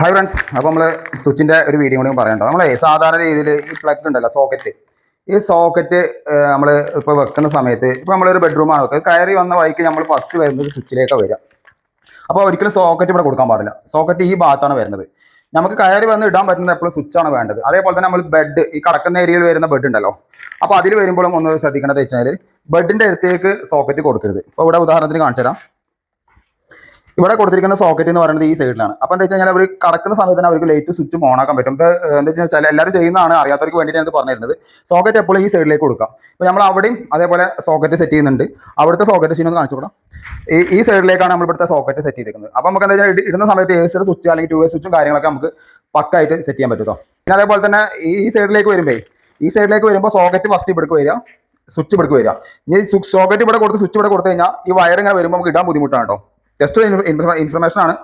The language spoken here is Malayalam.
ഹായ് ഫ്രണ്ട്സ് അപ്പോൾ നമ്മൾ സ്വിച്ചിന്റെ ഒരു വീഡിയോ കൂടി പറയണ്ടോ നമ്മളെ സാധാരണ രീതിയിൽ ഈ പ്ലഗ് ഉണ്ടല്ലോ സോക്കറ്റ് ഈ സോക്കറ്റ് നമ്മൾ ഇപ്പോൾ വെക്കുന്ന സമയത്ത് ഇപ്പോൾ നമ്മളൊരു ബെഡ്റൂമാണ് വെക്കുക കയറി വന്ന വഴിക്ക് നമ്മൾ ഫസ്റ്റ് വരുന്നത് സ്വിച്ചിലേക്ക് വരിക. അപ്പോൾ ഒരിക്കലും സോക്കറ്റ് ഇവിടെ കൊടുക്കാൻ പാടില്ല. സോക്കറ്റ് ഈ ഭാഗത്താണ് വരുന്നത്. നമുക്ക് കയറി വന്ന് ഇടാൻ പറ്റുന്നത് എപ്പോഴും സ്വിച്ചാണ് വേണ്ടത്. അതേപോലെ തന്നെ നമ്മൾ ബെഡ് ഈ കടക്കുന്ന ഏരിയയിൽ വരുന്ന ബെഡ് ഉണ്ടല്ലോ. അപ്പോൾ അതിൽ വരുമ്പോഴും ഒന്ന് ശ്രദ്ധിക്കേണ്ടത് വെച്ചാൽ ബെഡിന്റെ അടുത്തേക്ക് സോക്കറ്റ് കൊടുക്കരുത്. ഇപ്പോൾ ഇവിടെ ഉദാഹരണത്തിന് കാണിച്ചു തരാം ഇവിടെ കൊടുത്തിരിക്കുന്ന സോക്കറ്റ് എന്ന് പറയുന്നത് ഈ സൈഡിലാണ് അപ്പോൾ എന്താ വെച്ച് കഴിഞ്ഞാൽ അവർ കടക്കുന്ന സമയത്ത് തന്നെ അവർക്ക് ലൈറ്റ് സ്വിച്ച് ഓൺ ആക്കാൻ പറ്റും. എന്താ വെച്ചാൽ എല്ലാവരും ചെയ്യുന്നതാണ് അറിയാത്തവർക്ക് വേണ്ടിയിട്ട് ഞാൻ പറഞ്ഞിരുന്നത്. സോക്കറ്റ് എപ്പോഴും ഈ സൈഡിലേക്ക് കൊടുക്കാം. അപ്പൊ നമ്മൾ അവിടെയും അതേപോലെ സോക്കറ്റ് സെറ്റ് ചെയ്യുന്നുണ്ട്. അവിടുത്തെ സോക്കറ്റ് ചെയ്യുന്നത് കാണിച്ചു കൊടുക്കാം. ഈ സൈഡിലേക്കാണ് നമ്മൾ ഇവിടുത്തെ സോക്കറ്റ് സെറ്റ് ചെയ്തിരിക്കുന്നത് അപ്പോൾ നമുക്ക് എന്താ വെച്ചാൽ ഇടുന്ന സമയത്ത് എ സിയുടെ സ്വിച്ച് അല്ലെങ്കിൽ ടു വേ സ്വിച്ചും കാര്യങ്ങളൊക്കെ നമുക്ക് പക്കായിട്ട് സെറ്റ് ചെയ്യാൻ പറ്റും പിന്നെ അതേപോലെ തന്നെ ഈ സൈഡിലേക്ക് വരുമ്പോൾ ഈ സൈഡിലേക്ക് വരുമ്പോൾ സോക്കറ്റ് ഫസ്റ്റ് ഇവിടേക്ക് വരിക സ്വിച്ച് ഇവിടേക്ക് വരിക. ഇനി സോക്കറ്റ് ഇവിടെ കൊടുത്ത് സ്വിച്ച് ഇവിടെ കൊടുത്തു കഴിഞ്ഞാൽ ഈ വയർ ഇങ്ങനെ വരുമ്പോൾ നമുക്ക് ഇടാൻ ബുദ്ധിമുട്ടാണ് കേട്ടോ ജസ്റ്റ് ഇൻഫർമേഷൻ ആണ്.